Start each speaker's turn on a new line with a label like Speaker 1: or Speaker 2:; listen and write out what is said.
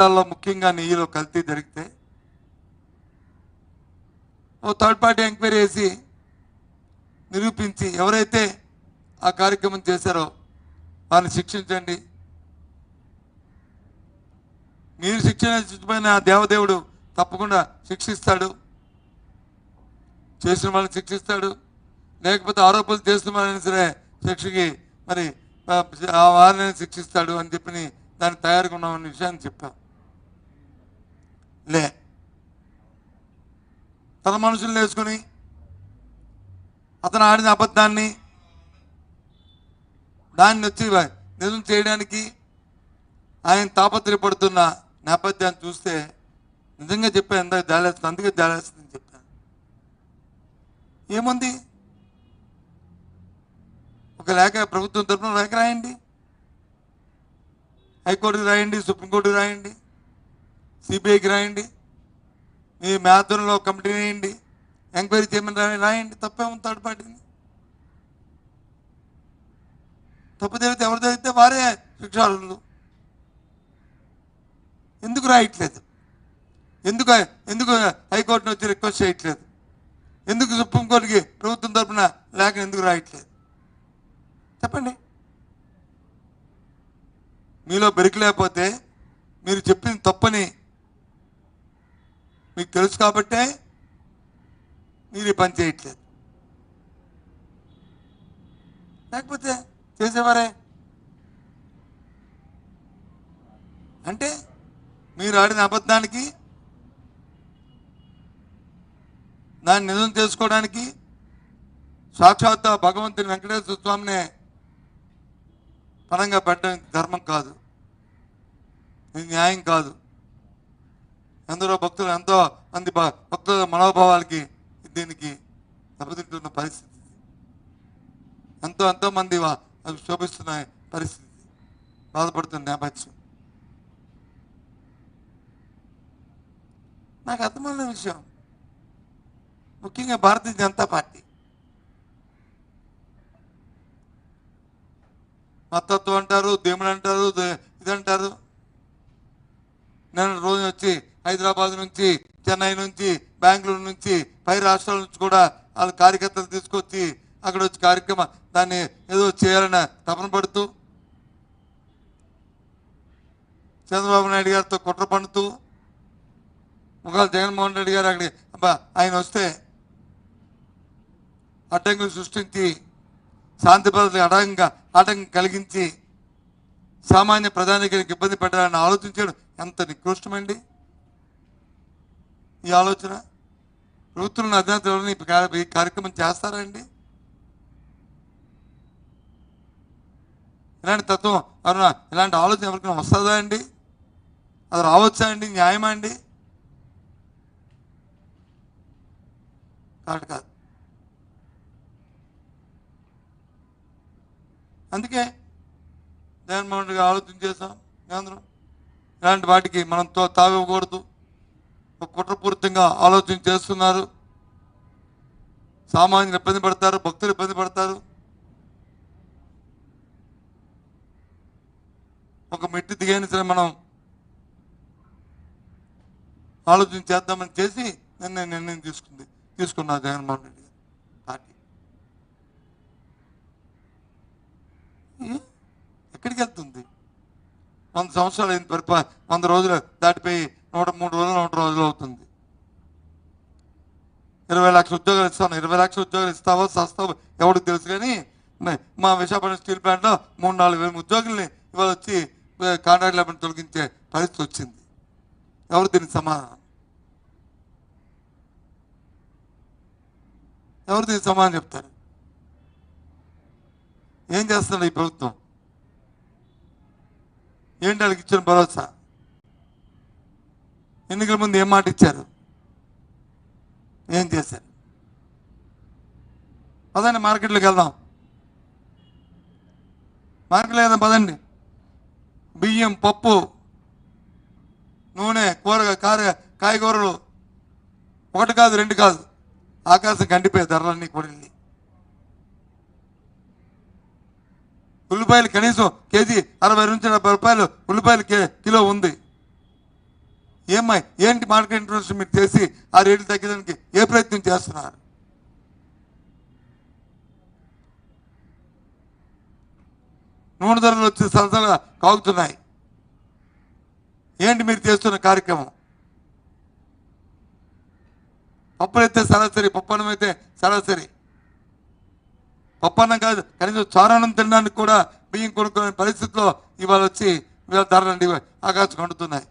Speaker 1: పదార్థాల్లో ముఖ్యంగా నెయ్యిలో కల్తీ జరిగితే ఓ థర్డ్ పార్టీ ఎంక్వైరీ చేసి నిరూపించి ఎవరైతే ఆ కార్యక్రమం చేశారో వారిని శిక్షించండి. మీరు శిక్షణ శిక్షమైన ఆ దేవదేవుడు తప్పకుండా శిక్షిస్తాడు. చేసిన వాళ్ళని శిక్షిస్తాడు. లేకపోతే ఆరోపణలు చేసిన వాళ్ళని సరే శిక్షకి మరి ఆ, వారిని శిక్షిస్తాడు అని చెప్పి దాన్ని తయారుగా ఉన్నామన్న విషయాన్ని చెప్పాం. లే. తన మనుషులు వేసుకుని అతను ఆడిన అబద్ధాన్ని దాన్ని వచ్చి నిజం చేయడానికి ఆయన తాపత్రయపడుతున్న నేపథ్యాన్ని చూస్తే నిజంగా చెప్పాను ఎంత జాలేస్తుంది అందుకే జాలేస్తుందని చెప్పాను. ఏముంది? ఒక లేఖ ప్రభుత్వం తరఫున లేఖ రాయండి. హైకోర్టుకి రాయండి సుప్రీంకోర్టుకి రాయండి. సిబిఐకి రాయండి. మీ మేధంలో కమిటీ వేయండి ఎంక్వైరీ చేయమని రాయండి. తప్పే థర్డ్ పార్టీని తప్పు జరిగితే ఎవరు జరిగితే వారే శిక్షార్హులు. ఎందుకు రాయట్లేదు? ఎందుకు ఎందుకు హైకోర్టును వచ్చి రిక్వెస్ట్ చేయట్లేదు? ఎందుకు సుప్రీంకోర్టుకి ప్రభుత్వం తరఫున లేఖ ఎందుకు రాయట్లేదు? చెప్పండి. మీలో బెరికి లేకపోతే మీరు చెప్పింది తప్పని మీకు తెలుసు కాబట్టే మీరు పని చేయట్లేదు. లేకపోతే చేసేవారే? అంటే మీరు ఆడిన అబద్ధానికి దాన్ని నిజం చేసుకోవడానికి సాక్షాత్ భగవంతుని వెంకటేశ్వర స్వామినే పరంగా పెట్టడం ధర్మం కాదు. ఇది న్యాయం కాదు. ఎందరో భక్తులు ఎంతో మంది భక్తుల మనోభావాలకి దీనికి దెబ్బతింటున్న పరిస్థితి. ఎంతో ఎంతో మంది వా- అవి శోభిస్తున్న పరిస్థితి. బాధపడుతున్న నేపథ్యం. నాకు అర్థమైన విషయం. ముఖ్యంగా భారతీయ జనతా పార్టీ. మతత్వం అంటారు దేవుడు అంటారు ఇదంటారు. ఇది అంటారు నేను రోజు వచ్చి హైదరాబాద్ నుంచి చెన్నై నుంచి బెంగళూరు నుంచి పై రాష్ట్రాల నుంచి కూడా వాళ్ళ కార్యకర్తలు తీసుకొచ్చి అక్కడ వచ్చి కార్యక్రమం దాన్ని ఏదో చేయాలని తపన పడుతూ చంద్రబాబు నాయుడు గారితో కుట్ర పండుతూ ముఖాలు జగన్మోహన్ రెడ్డి గారు అక్కడికి ఆయన వస్తే అడ్డంకులు సృష్టించి శాంతి భద్రతలకు అడంగా ఆటంకం కలిగించి సామాన్య ప్రధానికానికి ఇబ్బంది పెట్టాలని ఆలోచించడం. ఎంత నికృష్టమండి. ఈ ఆలోచన? ప్రభుత్వం అధినేతలు ఈ కార్యక్రమం చేస్తారా కార్యక్రమం చేస్తారండి? ఇలాంటి తత్వం అరుణ ఇలాంటి ఆలోచన ఎవరికైనా వస్తుందా అండి? అది రావచ్చా అండి? న్యాయమా అండి? కాదు కాదు. అందుకే జగన్మోహన్ రెడ్డి ఆలోచన చేసాం కేంద్రం ఇలాంటి వాటికి మనం తో తావివ్వకూడదు. కుట్రపూరితంగా ఆలోచన చేస్తున్నారు. సామాన్యులు ఇబ్బంది పడతారు భక్తులు ఇబ్బంది పడతారు. ఒక మెట్టి దిగైన సరే మనం ఆలోచన చేద్దామని చేసి నిర్ణయం నిర్ణయం తీసుకుంది తీసుకున్నా జగన్మోహన్ రెడ్డి పార్టీ. ఎక్కడికి వెళ్తుంది? వంద సంవత్సరాలు అయింది పరిపా వంద రోజులు దాటిపోయి నూట మూడు రోజులు నూట రోజులు అవుతుంది. ఇరవై లక్షల ఉద్యోగాలు ఇస్తాను. ఇరవై లక్షల ఉద్యోగాలు ఇస్తావో సస్తావో ఎవరికి తెలుసు కానీ మా విశాఖపట్నం స్టీల్ ప్లాంట్లో మూడు నాలుగు వేల ఉద్యోగుల్ని ఇవాళ వచ్చి కాంట్రాక్ట్ లేబర్ తొలగించే పరిస్థితి వచ్చింది. ఎవరు దీనికి సమాధానం ఎవరు దీనికి సమాధానం చెప్తారు? ఏం చేస్తున్నారు ఈ ప్రభుత్వం? ఏంటి వాళ్ళకి ఇచ్చిన భరోసా? ఎన్నికల ముందు ఏం మాట ఇచ్చారు? ఏం చేశారు? పదండి మార్కెట్లోకి వెళ్దాం. మార్కెట్లో వెళ్దాం పదండి. బియ్యం పప్పు నూనె కూరగా కార కాయగూరలు. ఒకటి కాదు రెండు కాదు. ఆకాశం కండిపోయే ధరలన్నీ కూడా ఉల్లిపాయలు కనీసం కేజీ అరవై నుంచి డెబ్బై రూపాయలు ఉల్లిపాయలు కే కిలో ఉంది. ఏమై ఏంటి మార్కెట్ ఇంట్రెస్ట్ మీరు చేసి ఆ రేట్లు తగ్గడానికి ఏ ప్రయత్నం చేస్తున్నారు? నూనె ధరలు వచ్చి సరసగా కాగుతున్నాయి. ఏంటి మీరు చేస్తున్న కార్యక్రమం? పప్పులైతే సరాసరి పప్పన్నం అయితే సరాసరి. పప్పన్నం కాదు కనీసం చారణం తినడానికి కూడా బియ్యం కొనుక్కునే పరిస్థితిలో ఇవాళ వచ్చి ఇవాళ ధరలు ఆకాశం కండుతున్నాయి.